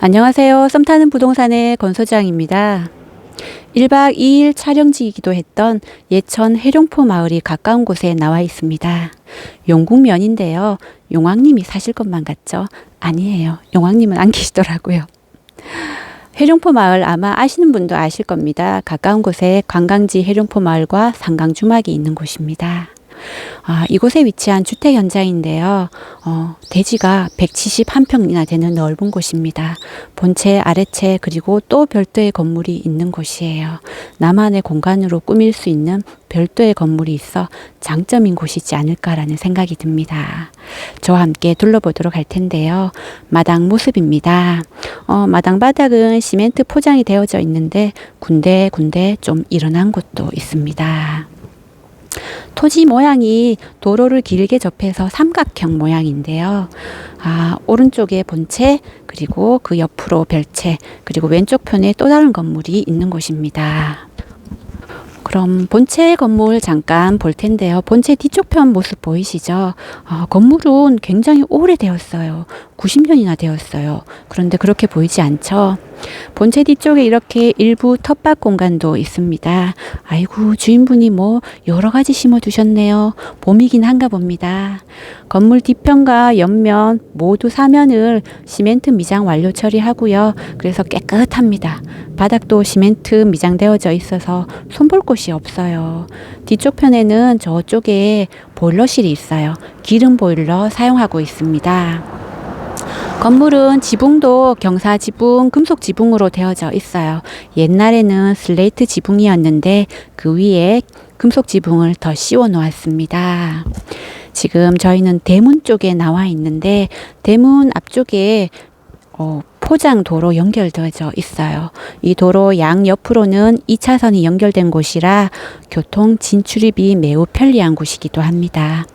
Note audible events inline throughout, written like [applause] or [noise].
안녕하세요. 썸 타는 부동산의 건소장입니다. 1박 2일 촬영지이기도 했던 예천 해룡포 마을이 가까운 곳에 나와 있습니다. 용국면인데요. 용왕님이 사실 것만 같죠? 아니에요. 용왕님은 안 계시더라고요. 해룡포 마을 아마 아시는 분도 아실 겁니다. 가까운 곳에 관광지 해룡포 마을과 상강주막이 있는 곳입니다. 아, 이곳에 위치한 주택 현장인데요. 어, 대지가 171평이나 되는 넓은 곳입니다. 본체, 아래채, 그리고 또 별도의 건물이 있는 곳이에요. 나만의 공간으로 꾸밀 수 있는 별도의 건물이 있어 장점인 곳이지 않을까라는 생각이 듭니다. 저와 함께 둘러보도록 할 텐데요. 마당 모습입니다. 어, 마당 바닥은 시멘트 포장이 되어져 있는데 군데군데 좀 일어난 곳도 있습니다. 토지 모양이 도로를 길게 접해서 삼각형 모양인데요. 아, 오른쪽에 본체, 그리고 그 옆으로 별채, 그리고 왼쪽 편에 또 다른 건물이 있는 곳입니다. 그럼 본체 건물 잠깐 볼 텐데요. 본체 뒤쪽 편 모습 보이시죠? 어, 건물은 굉장히 오래되었어요. 90년이나 되었어요. 그런데 그렇게 보이지 않죠? 본체 뒤쪽에 이렇게 일부 텃밭 공간도 있습니다. 아이고, 주인분이 뭐 여러 가지 심어 두셨네요. 봄이긴 한가 봅니다. 건물 뒤편과 옆면 모두 사면을 시멘트 미장 완료 처리하고요. 그래서 깨끗합니다. 바닥도 시멘트 미장되어져 있어서 손볼 곳이 없어요. 뒤쪽 편에는 저쪽에 보일러실이 있어요. 기름 보일러 사용하고 있습니다. 건물은 지붕도 경사 지붕, 금속 지붕으로 되어져 있어요. 옛날에는 슬레이트 지붕이었는데 그 위에 금속 지붕을 더 씌워 놓았습니다. 지금 저희는 대문 쪽에 나와 있는데 대문 앞쪽에 어, 포장 도로 연결되어져 있어요. 이 도로 양 옆으로는 2차선이 연결된 곳이라 교통 진출입이 매우 편리한 곳이기도 합니다.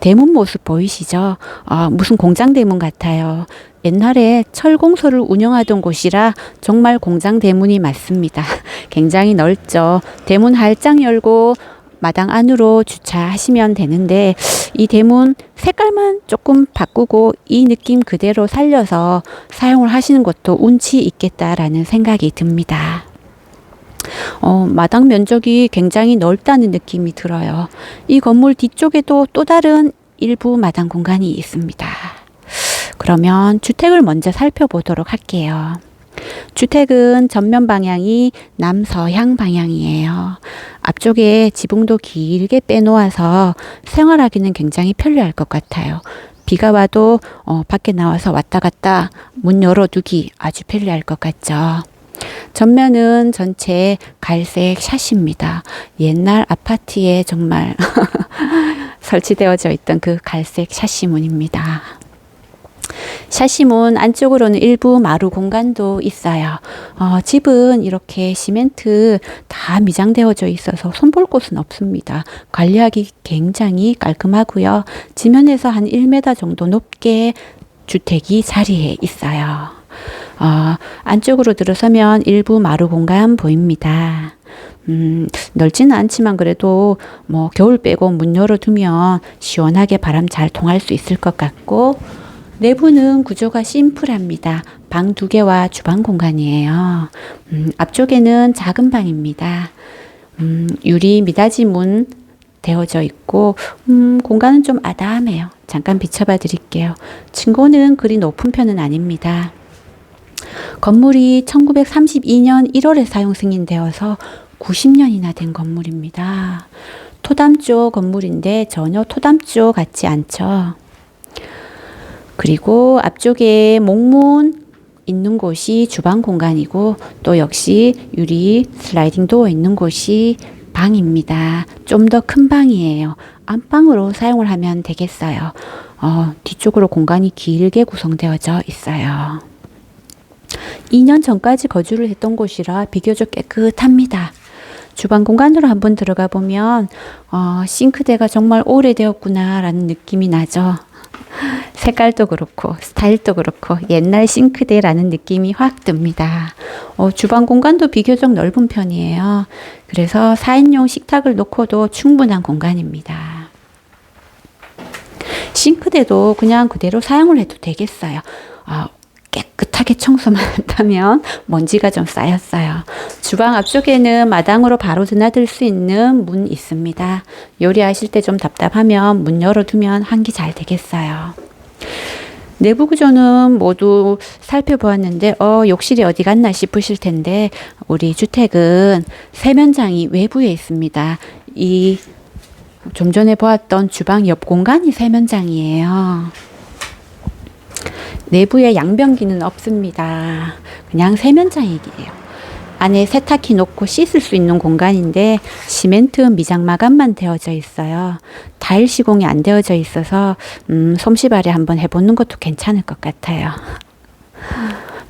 대문 모습 보이시죠? 아, 무슨 공장 대문 같아요. 옛날에 철공소를 운영하던 곳이라 정말 공장 대문이 맞습니다. [laughs] 굉장히 넓죠. 대문 활짝 열고 마당 안으로 주차하시면 되는데 이 대문 색깔만 조금 바꾸고 이 느낌 그대로 살려서 사용을 하시는 것도 운치 있겠다라는 생각이 듭니다. 어, 마당 면적이 굉장히 넓다는 느낌이 들어요. 이 건물 뒤쪽에도 또 다른 일부 마당 공간이 있습니다. 그러면 주택을 먼저 살펴보도록 할게요. 주택은 전면 방향이 남서향 방향이에요. 앞쪽에 지붕도 길게 빼놓아서 생활하기는 굉장히 편리할 것 같아요. 비가 와도 어, 밖에 나와서 왔다 갔다 문 열어두기 아주 편리할 것 같죠. 전면은 전체 갈색 샷입니다. 옛날 아파트에 정말 [laughs] 설치되어져 있던 그 갈색 샷시 문입니다. 샤시문 안쪽으로는 일부 마루 공간도 있어요. 어, 집은 이렇게 시멘트 다 미장되어져 있어서 손볼 곳은 없습니다. 관리하기 굉장히 깔끔하고요. 지면에서 한 1m 정도 높게 주택이 자리해 있어요. 어, 안쪽으로 들어서면 일부 마루 공간 보입니다. 음, 넓지는 않지만 그래도 뭐 겨울 빼고 문 열어두면 시원하게 바람 잘 통할 수 있을 것 같고 내부는 구조가 심플합니다. 방 두 개와 주방 공간이에요. 음, 앞쪽에는 작은 방입니다. 음, 유리 미닫이 문 되어져 있고 음, 공간은 좀 아담해요. 잠깐 비춰봐 드릴게요. 층고는 그리 높은 편은 아닙니다. 건물이 1932년 1월에 사용 승인되어서 90년이나 된 건물입니다. 토담조 건물인데 전혀 토담조 같지 않죠. 그리고 앞쪽에 목문 있는 곳이 주방 공간이고 또 역시 유리 슬라이딩 도어 있는 곳이 방입니다. 좀 더 큰 방이에요. 안방으로 사용을 하면 되겠어요. 어, 뒤쪽으로 공간이 길게 구성되어져 있어요. 2년 전까지 거주를 했던 곳이라 비교적 깨끗합니다. 주방 공간으로 한번 들어가 보면 어, 싱크대가 정말 오래되었구나라는 느낌이 나죠. 색깔도 그렇고 스타일도 그렇고 옛날 싱크대라는 느낌이 확 듭니다. 어, 주방 공간도 비교적 넓은 편이에요. 그래서 4인용 식탁을 놓고도 충분한 공간입니다. 싱크대도 그냥 그대로 사용을 해도 되겠어요. 아, 깨끗하게 깨끗하게 청소만 한다면 먼지가 좀 쌓였어요. 주방 앞쪽에는 마당으로 바로 드나들 수 있는 문 있습니다. 요리하실 때 좀 답답하면 문 열어두면 환기 잘 되겠어요. 내부 구조는 모두 살펴보았는데 어 욕실이 어디 갔나 싶으실 텐데 우리 주택은 세면장이 외부에 있습니다. 이 좀 전에 보았던 주방 옆 공간이 세면장이에요. 내부에 양변기는 없습니다. 그냥 세면장이에요. 안에 세탁기 놓고 씻을 수 있는 공간인데 시멘트 미장 마감만 되어져 있어요. 타일 시공이 안 되어져 있어서 음, 솜씨발이 한번 해보는 것도 괜찮을 것 같아요.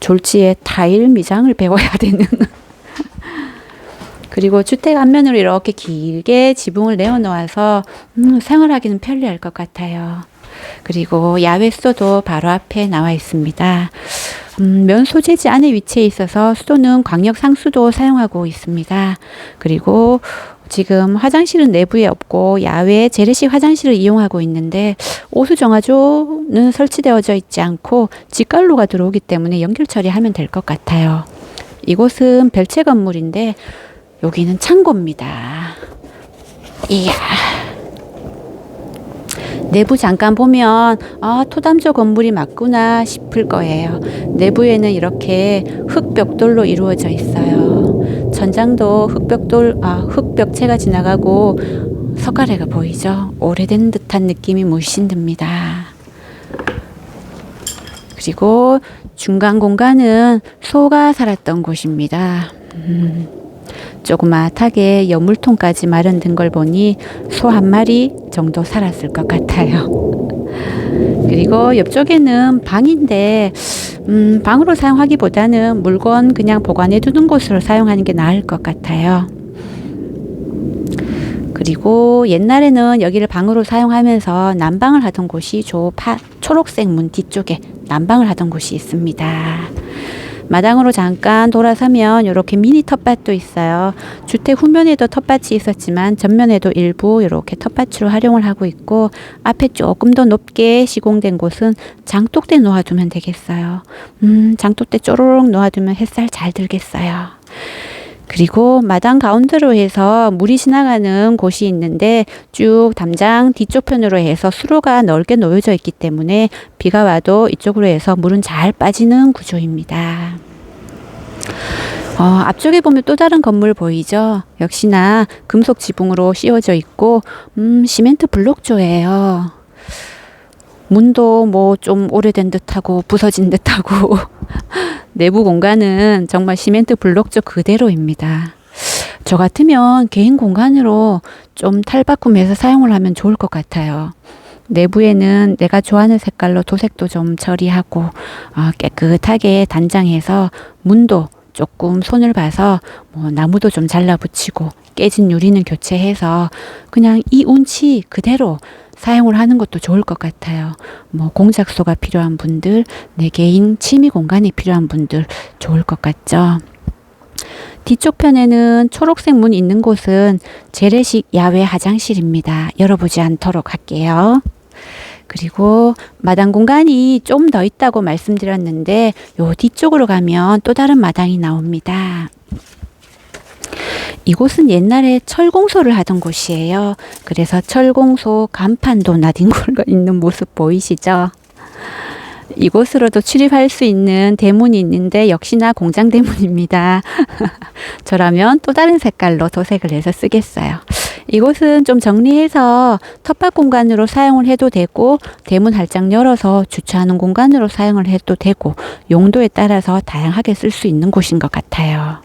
졸지에 타일 미장을 배워야 되는. 그리고 주택 앞면으로 이렇게 길게 지붕을 내어놓아서 음, 생활하기는 편리할 것 같아요. 그리고 야외 수도도 바로 앞에 나와 있습니다. 음, 면 소재지 안에 위치해 있어서 수도는 광역 상수도 사용하고 있습니다. 그리고 지금 화장실은 내부에 없고 야외 재래식 화장실을 이용하고 있는데 오수 정화조는 설치되어져 있지 않고 직갈로가 들어오기 때문에 연결 처리하면 될 것 같아요. 이곳은 별채 건물인데 여기는 창고입니다. 이야. 내부 잠깐 보면 아 토담조 건물이 맞구나 싶을 거예요. 내부에는 이렇게 흙벽돌로 이루어져 있어요. 천장도 흙벽돌 아 흙벽체가 지나가고 석가래가 보이죠. 오래된 듯한 느낌이 물씬 듭니다. 그리고 중간 공간은 소가 살았던 곳입니다. 음. 조그마하게 여물통까지 마련된 걸 보니 소 한 마리 정도 살았을 것 같아요. 그리고 옆쪽에는 방인데 음, 방으로 사용하기보다는 물건 그냥 보관해 두는 곳으로 사용하는 게 나을 것 같아요. 그리고 옛날에는 여기를 방으로 사용하면서 난방을 하던 곳이 저 파, 초록색 문 뒤쪽에 난방을 하던 곳이 있습니다. 마당으로 잠깐 돌아서면 이렇게 미니 텃밭도 있어요. 주택 후면에도 텃밭이 있었지만 전면에도 일부 이렇게 텃밭으로 활용을 하고 있고 앞에 조금 더 높게 시공된 곳은 장독대 놓아두면 되겠어요. 음, 장독대 쪼로록 놓아두면 햇살 잘 들겠어요. 그리고 마당 가운데로 해서 물이 지나가는 곳이 있는데 쭉 담장 뒤쪽 편으로 해서 수로가 넓게 놓여져 있기 때문에 비가 와도 이쪽으로 해서 물은 잘 빠지는 구조입니다. 어, 앞쪽에 보면 또 다른 건물 보이죠? 역시나 금속 지붕으로 씌워져 있고, 음, 시멘트 블록조예요. 문도 뭐 좀 오래된 듯하고 부서진 듯하고 [laughs] 내부 공간은 정말 시멘트 블록조 그대로입니다. 저 같으면 개인 공간으로 좀 탈바꿈해서 사용을 하면 좋을 것 같아요. 내부에는 내가 좋아하는 색깔로 도색도 좀 처리하고 어, 깨끗하게 단장해서 문도 조금 손을 봐서 뭐 나무도 좀 잘라 붙이고 깨진 유리는 교체해서 그냥 이 운치 그대로 사용을 하는 것도 좋을 것 같아요. 뭐 공작소가 필요한 분들, 내 개인 취미 공간이 필요한 분들 좋을 것 같죠. 뒤쪽 편에는 초록색 문 있는 곳은 재래식 야외 화장실입니다. 열어보지 않도록 할게요. 그리고 마당 공간이 좀 더 있다고 말씀드렸는데 요 뒤쪽으로 가면 또 다른 마당이 나옵니다. 이곳은 옛날에 철공소를 하던 곳이에요. 그래서 철공소 간판도 나뒹굴고 [laughs] 있는 모습 보이시죠? 이곳으로도 출입할 수 있는 대문이 있는데 역시나 공장 대문입니다. [laughs] 저라면 또 다른 색깔로 도색을 해서 쓰겠어요. 이곳은 좀 정리해서 텃밭 공간으로 사용을 해도 되고 대문 활짝 열어서 주차하는 공간으로 사용을 해도 되고 용도에 따라서 다양하게 쓸 수 있는 곳인 것 같아요.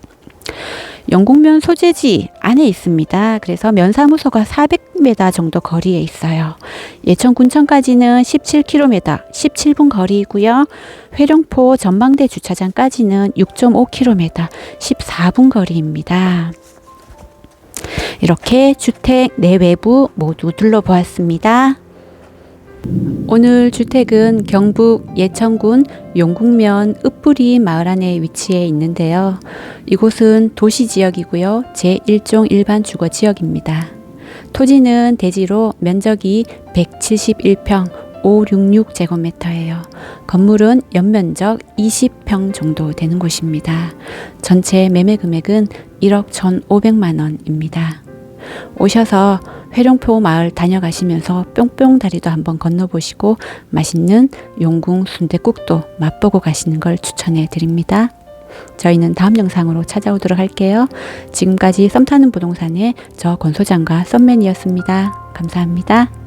영국면 소재지 안에 있습니다. 그래서 면사무소가 400m 정도 거리에 있어요. 예천 군청까지는 17km, 17분 거리이고요. 회룡포 전망대 주차장까지는 6.5km, 14분 거리입니다. 이렇게 주택 내외부 모두 둘러보았습니다. 오늘 주택은 경북 예천군 용국면 읍부리 마을 안에 위치해 있는데요. 이곳은 도시 지역이고요. 제1종 일반 주거 지역입니다. 토지는 대지로 면적이 171평, 0.566제곱미터예요. 건물은 연면적 20평 정도 되는 곳입니다. 전체 매매 금액은 1억 1,500만 원입니다. 오셔서 회룡포 마을 다녀가시면서 뿅뿅 다리도 한번 건너보시고 맛있는 용궁 순대국도 맛보고 가시는 걸 추천해 드립니다. 저희는 다음 영상으로 찾아오도록 할게요. 지금까지 썸 타는 부동산의 저 권소장과 썸맨이었습니다. 감사합니다.